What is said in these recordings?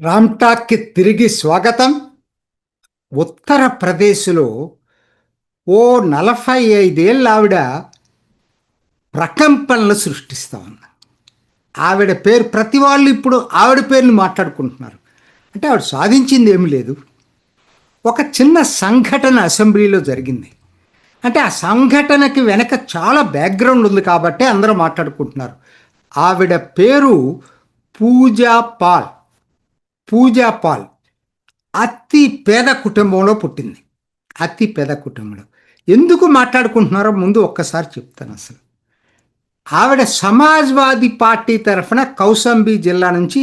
రామ్టాక్కి తిరిగి స్వాగతం. ఉత్తరప్రదేశ్లో ఓ నలభై ఐదేళ్ళ ఆవిడ ప్రకంపనలు సృష్టిస్తా ఉంది. ఆవిడ పేరు ప్రతి వాళ్ళు ఇప్పుడు ఆవిడ పేరుని మాట్లాడుకుంటున్నారు. అంటే ఆవిడ సాధించింది ఏమీ లేదు. ఒక చిన్న సంఘటన అసెంబ్లీలో జరిగింది. అంటే ఆ సంఘటనకి వెనక చాలా బ్యాక్గ్రౌండ్ ఉంది కాబట్టి అందరూ మాట్లాడుకుంటున్నారు. ఆవిడ పేరు పూజా పాల్. పూజా పాల్ అతి పేద కుటుంబంలో పుట్టింది. అతి పేద కుటుంబంలో. ఎందుకు మాట్లాడుకుంటున్నారో ముందు ఒక్కసారి చెప్తాను అసలు. ఆవిడ సమాజ్వాదీ పార్టీ తరఫున కౌసంబి జిల్లా నుంచి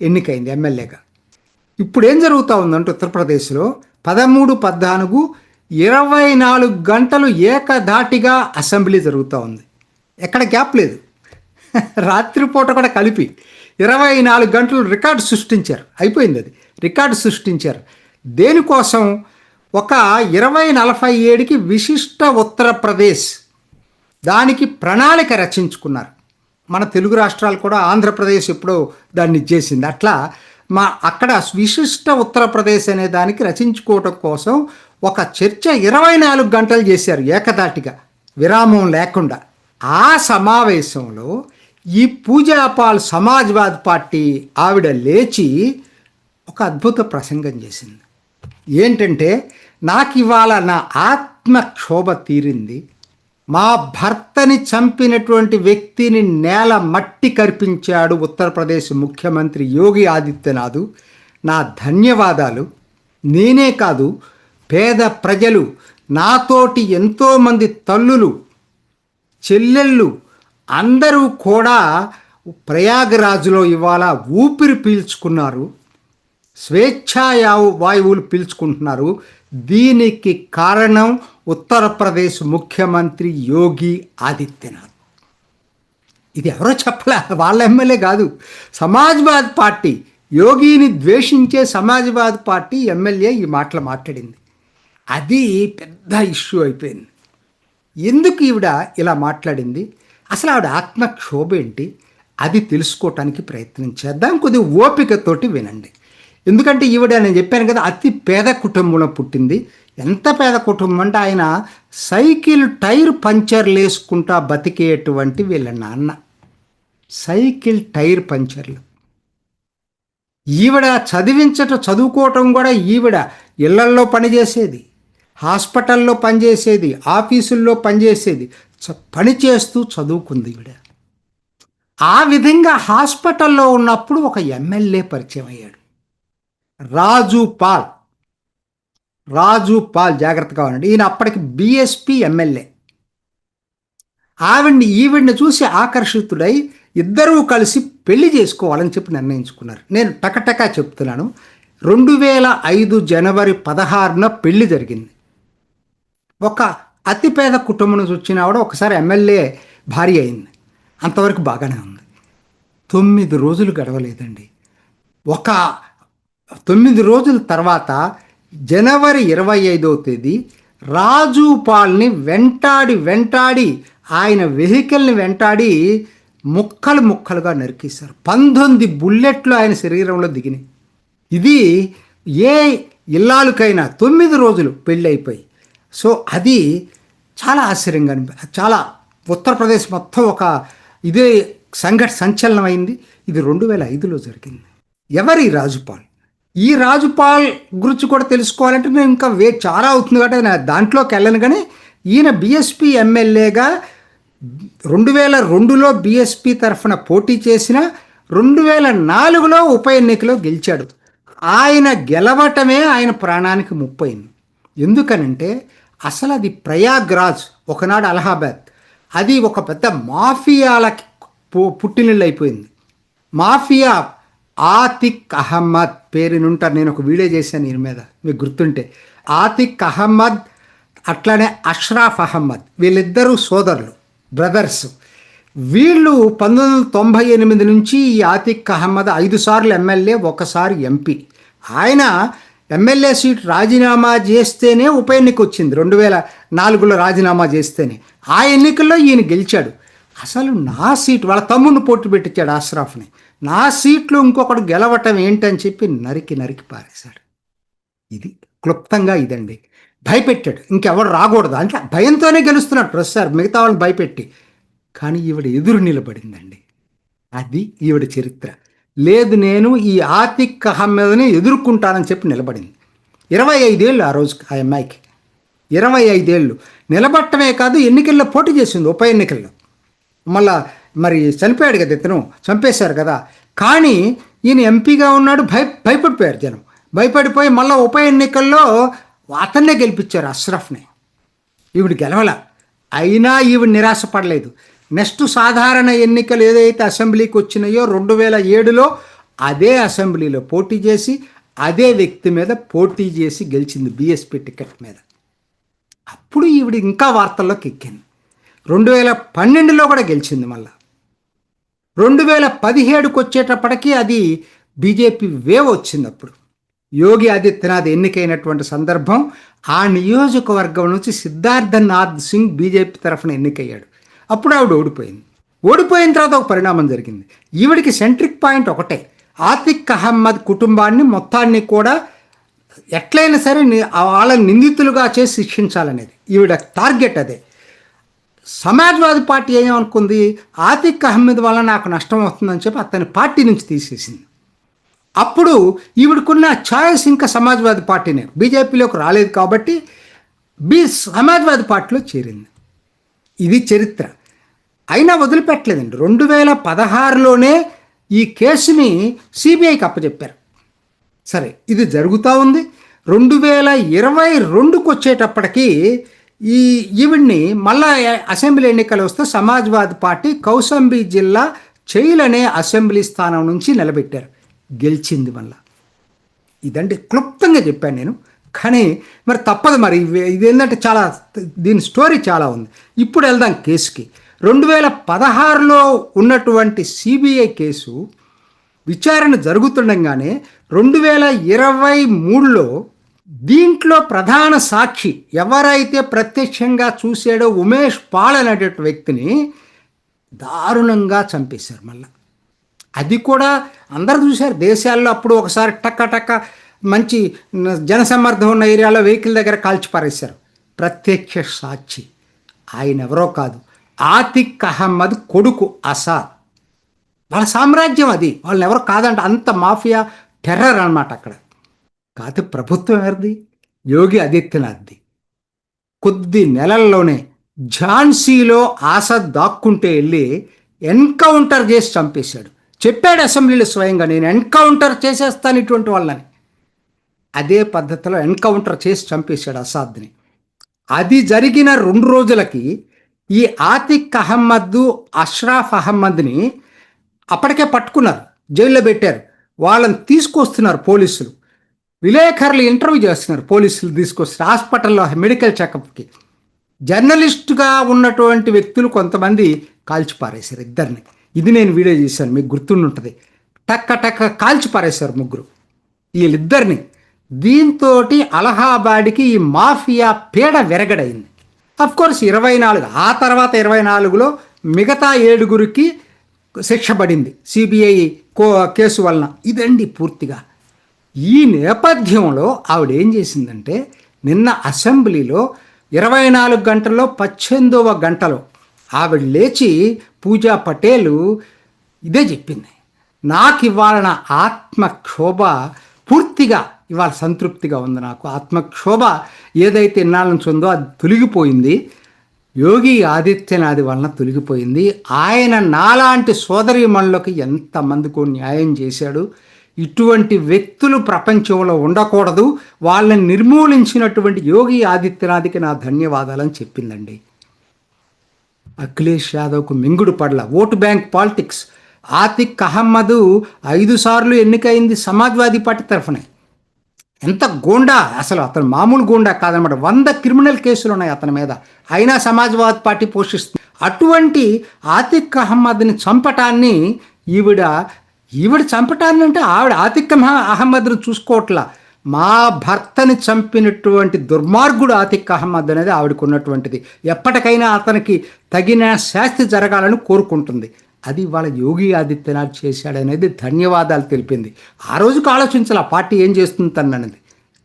ఎన్నికైంది ఎమ్మెల్యేగా. ఇప్పుడు ఏం జరుగుతూ ఉందంటే ఉత్తరప్రదేశ్లో పదమూడు పద్నాలుగు ఇరవై నాలుగు గంటలు ఏకధాటిగా అసెంబ్లీ జరుగుతూ ఉంది. ఎక్కడ గ్యాప్ లేదు. రాత్రిపూట కూడా కలిపి ఇరవై నాలుగు గంటలు రికార్డు సృష్టించారు. అయిపోయింది అది. రికార్డు సృష్టించారు. దేనికోసం? ఒక ఇరవై నలభై ఏడుకి విశిష్ట ఉత్తరప్రదేశ్ దానికి ప్రణాళిక రచించుకున్నారు. మన తెలుగు రాష్ట్రాలు కూడా ఆంధ్రప్రదేశ్ ఎప్పుడో దాన్ని ఇచ్చేసింది అట్లా మా అక్కడ విశిష్ట ఉత్తరప్రదేశ్ అనే దానికి రచించుకోవటం కోసం ఒక చర్చ ఇరవై నాలుగు గంటలు చేశారు ఏకదాటిగా. విరామం లేకుండా. ఆ సమావేశంలో ఈ పూజాపాల్ సమాజ్వాద్ పార్టీ ఆవిడ లేచి ఒక అద్భుత ప్రసంగం చేసింది. ఏంటంటే నాకు ఇవాళ నా ఆత్మక్షోభ తీరింది. మా భర్తని చంపినటువంటి వ్యక్తిని నేల మట్టి కర్పించాడు ఉత్తరప్రదేశ్ ముఖ్యమంత్రి యోగి ఆదిత్యనాథ్. నా ధన్యవాదాలు. నేనే కాదు పేద ప్రజలు నాతోటి ఎంతోమంది తల్లులు చెల్లెళ్ళు అందరూ కూడా ప్రయాగరాజులో ఇవాళ ఊపిరి పీల్చుకున్నారు స్వేచ్ఛాయావు వాయువులు పీల్చుకుంటున్నారు. దీనికి కారణం ఉత్తరప్రదేశ్ ముఖ్యమంత్రి యోగి ఆదిత్యనాథ్. ఇది ఎవరో చెప్పలే వాళ్ళ ఎమ్మెల్యే కాదు. సమాజ్వాద్ పార్టీ యోగిని ద్వేషించే సమాజ్వాద్ పార్టీ ఎమ్మెల్యే ఈ మాటలు మాట్లాడింది. అది పెద్ద ఇష్యూ అయిపోయింది. ఎందుకు ఈవిడ ఇలా మాట్లాడింది? అసలు ఆవిడ ఆత్మక్షోభ ఏంటి? అది తెలుసుకోవటానికి ప్రయత్నం చేద్దాం. కొద్ది ఓపికతోటి వినండి. ఎందుకంటే ఈవిడ నేను చెప్పాను కదా అతి పేద కుటుంబంలో పుట్టింది. ఎంత పేద కుటుంబం అంటే ఆయన సైకిల్ టైర్ పంచర్లు వేసుకుంటా బతికేటువంటి వీళ్ళ నాన్న. సైకిల్ టైర్ పంచర్లు. ఈవిడ చదివించట చదువుకోవటం కూడా ఈవిడ ఇళ్ళల్లో పనిచేసేది. హాస్పిటల్లో పనిచేసేది ఆఫీసుల్లో పనిచేసేది. పని చేస్తూ చదువుకుంది ఈవిడ. ఆ విధంగా హాస్పిటల్లో ఉన్నప్పుడు ఒక ఎమ్మెల్యే పరిచయం అయ్యాడు. రాజు పాల్. రాజు పాల్ జాగ్రత్తగా ఉన్నాడు ఈయన అప్పటికి బీఎస్పీ ఎమ్మెల్యే. ఆవిడ్ని ఈవిడ్ని చూసి ఆకర్షితుడై ఇద్దరూ కలిసి పెళ్ళి చేసుకోవాలని చెప్పి నిర్ణయించుకున్నారు. నేను టకటకా చెప్తున్నాను. రెండు వేల ఐదు జనవరి పదహారున పెళ్ళి జరిగింది. ఒక అతిపేద కుటుంబం నుంచి వచ్చిన ఆవిడ ఒకసారి ఎమ్మెల్యే భార్య అయింది. అంతవరకు బాగానే ఉంది. తొమ్మిది రోజులు గడవలేదండి. ఒక తొమ్మిది రోజుల తర్వాత జనవరి ఇరవై ఐదవ తేదీ రాజు పాల్ని వెంటాడి వెంటాడి ఆయన వెహికల్ని వెంటాడి ముక్కలు ముక్కలుగా నరికేశారు. పంతొమ్మిది బుల్లెట్లు ఆయన శరీరంలో దిగినాయి. ఇది ఏ ఇల్లాలకైనా తొమ్మిది రోజులు పెళ్ళి అయిపోయి సో అది చాలా ఆశ్చర్యంగా అనిపి చాలా ఉత్తరప్రదేశ్ మొత్తం ఒక ఇదే సంఘట సంచలనమైంది. ఇది రెండు వేల ఐదులో జరిగింది. ఎవరి రాజుపాల్? ఈ రాజుపాల్ గురించి కూడా తెలుసుకోవాలంటే నేను ఇంకా వే చాలా అవుతుంది కాబట్టి నేను దాంట్లోకి వెళ్ళను కానీ ఈయన బీఎస్పీ ఎమ్మెల్యేగా రెండు వేల రెండులో బీఎస్పీ తరఫున పోటీ చేసిన రెండు వేల నాలుగులో ఉప ఎన్నికలో గెలిచాడు. ఆయన గెలవటమే ఆయన ప్రాణానికి ముప్పైంది ఎందుకనంటే అసలు అది ప్రయాగ్రాజ్ ఒకనాడు అలహాబాద్. అది ఒక పెద్ద మాఫియాలకి పు- పుట్టినిల్లు అయిపోయింది మాఫియా ఆతిక్ అహ్మద్ పేరునుంటారు నేను ఒక వీడియో చేశాను దీని మీద మీకు గుర్తుంటే. ఆతిక్ అహ్మద్ అట్లానే అష్రాఫ్ అహ్మద్ వీళ్ళిద్దరూ సోదరులు బ్రదర్స్. వీళ్ళు పంతొమ్మిది వందల తొంభై ఎనిమిది నుంచి ఈ ఆతిక్ అహ్మద్ ఐదు సార్లు ఎమ్మెల్యే ఒకసారి ఎంపీ. ఆయన ఎమ్మెల్యే సీట్ రాజీనామా చేస్తేనే ఉప ఎన్నిక వచ్చింది రెండు వేల నాలుగులో రాజీనామా చేస్తేనే. ఆ ఎన్నికల్లో ఈయన గెలిచాడు. అసలు నా సీట్ వాళ్ళ తమ్ముడిని పోటీ పెట్టించాడు అష్రాఫ్ని నా సీట్లో ఇంకొకడు గెలవటం ఏంటని చెప్పి నరికి నరికి పారేశాడు. ఇది క్లుప్తంగా ఇదండి. భయపెట్టాడు. ఇంకెవరు రాకూడదు. అంటే భయంతోనే గెలుస్తున్నాడు ప్రొఫెసర్ మిగతా వాళ్ళని భయపెట్టి. కానీ ఈవిడ ఎదురు నిలబడిందండి. అది ఈవిడ చరిత్ర. లేదు నేను ఈ ఆతిక్ అహ్మద్ని ఎదుర్కొంటానని చెప్పి నిలబడింది. ఇరవై ఐదేళ్ళు ఆ రోజు ఆ అమ్మాయికి. ఇరవై ఐదేళ్ళు. నిలబట్టమే కాదు ఎన్నికల్లో పోటీ చేసింది ఉప ఎన్నికల్లో. మళ్ళా మరి చనిపోయాడు కదా ఇతను చంపేశారు కదా. కానీ ఈయన ఎంపీగా ఉన్నాడు భయ భయపడిపోయారు జనం. భయపడిపోయి మళ్ళీ ఉప ఎన్నికల్లో అతన్నే గెలిపించారు అష్రఫ్ని. ఈవిడ గెలవల. అయినా ఈవిడ నిరాశపడలేదు. నెక్స్ట్ సాధారణ ఎన్నికలు ఏదైతే అసెంబ్లీకి వచ్చినాయో రెండు వేల ఏడులో అదే అసెంబ్లీలో పోటీ చేసి అదే వ్యక్తి మీద పోటీ చేసి గెలిచింది బీఎస్పీ టికెట్ మీద. అప్పుడు ఈవిడ ఇంకా వార్తల్లోకి ఎక్కింది. రెండు వేల పన్నెండులో కూడా గెలిచింది మళ్ళా. రెండు వేల పదిహేడుకి వచ్చేటప్పటికీ అది బీజేపీ వేవ్ వచ్చింది అప్పుడు. యోగి ఆదిత్యనాథ్ ఎన్నికైనటువంటి సందర్భం ఆ నియోజకవర్గం నుంచి సిద్ధార్థనాథ్ సింగ్ బీజేపీ తరఫున ఎన్నికయ్యాడు. అప్పుడు ఆవిడ ఓడిపోయింది. ఓడిపోయిన తర్వాత ఒక పరిణామం జరిగింది. ఈవిడికి సెంట్రిక్ పాయింట్ ఒకటే. ఆతిక్ అహ్మద్ కుటుంబాన్ని మొత్తాన్ని కూడా ఎట్లయినా సరే వాళ్ళని నిందితులుగా చేసి శిక్షించాలనేది. ఈవిడ టార్గెట్ అదే. సమాజ్వాదీ పార్టీ ఏమనుకుంది? ఆతిక్ అహ్మద్ వల్ల నాకు నష్టం వస్తుందని చెప్పి అతని పార్టీ నుంచి తీసేసింది. అప్పుడు ఈవిడకున్న ఛాయిస్ ఇంకా సమాజ్వాదీ పార్టీనే. బీజేపీలోకి రాలేదు కాబట్టి బీ సమాజ్వాదీ పార్టీలో చేరింది. ఇది చరిత్ర. అయినా వదిలిపెట్టలేదండి. రెండు వేల పదహారులోనే ఈ కేసుని సిబిఐకి అప్పచెప్పారు సరే ఇది జరుగుతూ ఉంది. రెండు వేల ఇరవై రెండుకి వచ్చేటప్పటికి ఈ ఈవిడ్ని మళ్ళా అసెంబ్లీ ఎన్నికలు వస్తే సమాజ్వాదీ పార్టీ కౌసంబి జిల్లా చైల్ అనే అసెంబ్లీ స్థానం నుంచి నిలబెట్టారు. గెలిచింది మళ్ళా. ఇదండి క్లుప్తంగా చెప్పాను నేను. కానీ మరి తప్పదు మరి. ఇదేంటంటే చాలా దీని స్టోరీ చాలా ఉంది. ఇప్పుడు వెళ్దాం కేసుకి. రెండు వేల పదహారులో ఉన్నటువంటి సిబిఐ కేసు విచారణ జరుగుతుండగానే రెండు వేల ఇరవై మూడులో దీంట్లో ప్రధాన సాక్షి ఎవరైతే ప్రత్యక్షంగా చూసాడో ఉమేష్ పాల్ అనేటువంటి వ్యక్తిని దారుణంగా చంపేశారు మళ్ళీ. అది కూడా అందరు చూశారు. దేశాల్లో అప్పుడు ఒకసారి టక్క టక్క మంచి న- ఉన్న ఏరియాలో వెహికల్ దగ్గర కాల్చి పారేశారు. ప్రత్యక్ష సాక్షి. ఆయన ఎవరో కాదు. ఆతిక్ అహమ్మద్ కొడుకు అసాద్. వాళ్ళ సామ్రాజ్యం అది. వాళ్ళని ఎవరు కాదంట. అంత మాఫియా టెర్రర్ అన్నమాట అక్కడ. కాదు ప్రభుత్వం ఎవరిది? యోగి ఆదిత్యనాథ్ది. కొద్ది నెలల్లోనే ఝాన్సీలో ఆసద్ దాక్కుంటే వెళ్ళి ఎన్కౌంటర్ చేసి చంపేశాడు. చెప్పాడు అసెంబ్లీలో స్వయంగా నేను ఎన్కౌంటర్ చేసేస్తాను ఇటువంటి వాళ్ళని. అదే పద్ధతిలో ఎన్కౌంటర్ చేసి చంపేశాడు అసాద్ని. అది జరిగిన రెండు రోజులకి ఈ ఆతిక్ అహమ్మద్ అష్రాఫ్ అహమ్మద్ని అప్పటికే పట్టుకున్నారు జైల్లో పెట్టారు. వాళ్ళని తీసుకొస్తున్నారు పోలీసులు. విలేకరులు ఇంటర్వ్యూ చేస్తున్నారు పోలీసులు తీసుకొస్తారు హాస్పిటల్లో మెడికల్ చెకప్కి. జర్నలిస్టుగా ఉన్నటువంటి వ్యక్తులు కొంతమంది కాల్చి పారేశారు ఇద్దరిని. ఇది నేను వీడియో చేశాను మీకు గుర్తుండుంటుంది. టక్క టక్క కాల్చి పారేశారు ముగ్గురు. వీళ్ళిద్దరిని దీంతో అలహాబాద్కి ఈ మాఫియా పీడ విరగడైంది. అఫ్ కోర్స్ ఇరవై నాలుగు ఆ తర్వాత ఇరవై నాలుగులో మిగతా ఏడుగురికి శిక్ష పడింది. సిబిఐ కో కేసు వలన. ఇదండి పూర్తిగా. ఈ నేపథ్యంలో ఆవిడ ఏం చేసిందంటే నిన్న అసెంబ్లీలో ఇరవై నాలుగు గంటల్లో పద్దెనిమిదవ గంటలో ఆవిడ లేచి పూజా పటేలు ఇదే చెప్పింది. నాకు ఇవాళ ఆత్మక్షోభ పూర్తిగా ఇవాళ సంతృప్తిగా ఉంది నాకు. ఆత్మక్షోభ ఏదైతే ఇన్నాళ్ళ నుంచి ఉందో అది తొలగిపోయింది. యోగి ఆదిత్యనాథ్ వలన తొలగిపోయింది. ఆయన నాలాంటి సోదరీమణులకు ఎంతమందికో న్యాయం చేశాడు. ఇటువంటి వ్యక్తులు ప్రపంచంలో ఉండకూడదు. వాళ్ళని నిర్మూలించినటువంటి యోగి ఆదిత్యనాథ్కి నా ధన్యవాదాలని చెప్పిందండి. అఖిలేష్ యాదవ్కు మింగుడు పడల. Vote bank politics. Atiq Ahmed ఐదు సార్లు ఎన్నికైంది సమాజ్వాదీ పార్టీ తరఫునే. ఎంత గోండా అసలు అతను మామూలు గోండా కాదనమాట. వంద క్రిమినల్ కేసులు ఉన్నాయి అతని మీద. అయినా సమాజ్వాద్ పార్టీ పోషిస్తుంది. అటువంటి ఆతిక్ అహమ్మద్ని చంపటాన్ని ఈవిడ ఈవిడ చంపటాన్ని అంటే ఆవిడ ఆతిక్ అహ- అహమ్మద్ని చూసుకోవట్లా. మా భర్తని చంపినటువంటి దుర్మార్గుడు ఆతిక్ అహమ్మద్ అనేది ఆవిడకు ఉన్నటువంటిది ఎప్పటికైనా అతనికి తగిన శాస్తి జరగాలని కోరుకుంటుంది. అది వాళ్ళ యోగి ఆదిత్యనాథ్ చేశాడనేది ధన్యవాదాలు తెలిపింది. ఆ రోజుకు ఆలోచించాలి ఆ పార్టీ ఏం చేస్తుంది తననేది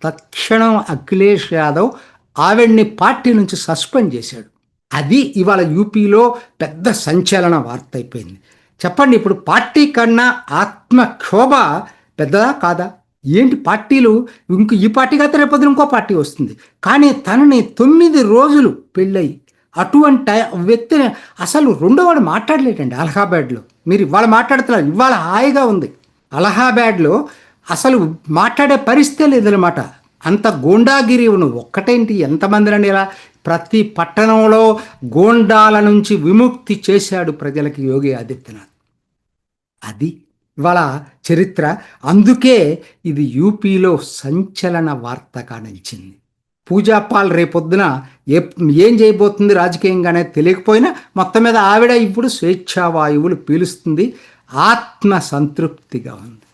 తక్షణం అఖిలేష్ యాదవ్ ఆవిడ్ని పార్టీ నుంచి సస్పెండ్ చేశాడు. అది ఇవాళ యూపీలో పెద్ద సంచలన వార్త అయిపోయింది. చెప్పండి ఇప్పుడు పార్టీ కన్నా ఆత్మక్షోభ పెద్దదా కాదా? ఏంటి పార్టీలు? ఇంక ఈ పార్టీ కాదు రేపొద్దు ఇంకో పార్టీ వస్తుంది. కానీ తనని తొమ్మిది రోజులు పెళ్ళయి అటువంటి వ్యక్తిని అసలు రెండో వాడు మాట్లాడలేటండి అలహాబాద్లో. మీరు ఇవాళ మాట్లాడుతున్నారు ఇవాళ హాయిగా ఉంది. అలహాబాద్లో అసలు మాట్లాడే పరిస్థితే లేదనమాట అంత గోండాగిరి నువ్వు ఒక్కటేంటి? ఎంతమందినండి ఇలా ప్రతి పట్టణంలో గోండాల నుంచి విముక్తి చేశాడు ప్రజలకి యోగి ఆదిత్యనాథ్. అది ఇవాళ చరిత్ర. అందుకే ఇది యూపీలో సంచలన వార్తగా నిలిచింది పూజాపాల్ రేపొద్దున ఏ ఏం చేయబోతుంది రాజకీయంగానే తెలియకపోయినా మొత్తం మీద ఆవిడ ఇప్పుడు స్వేచ్ఛావాయువులు పీలుస్తుంది. ఆత్మ సంతృప్తిగా ఉంది.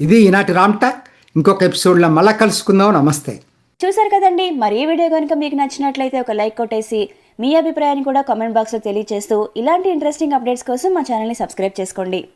ఇది ఈనాటి రామ్టాక్ ఇంకొక ఎపిసోడ్లో మళ్ళా కలుసుకుందాం. నమస్తే. చూసారు కదండి. మరి ఈ వీడియో కనుక మీకు నచ్చినట్లయితే ఒక లైక్ కొట్టేసి మీ అభిప్రాయాన్ని కూడా కామెంట్ బాక్స్లో తెలియజేస్తూ ఇలాంటి ఇంట్రెస్టింగ్ అప్డేట్స్ కోసం మా ఛానల్ని సబ్స్క్రైబ్ చేసుకోండి.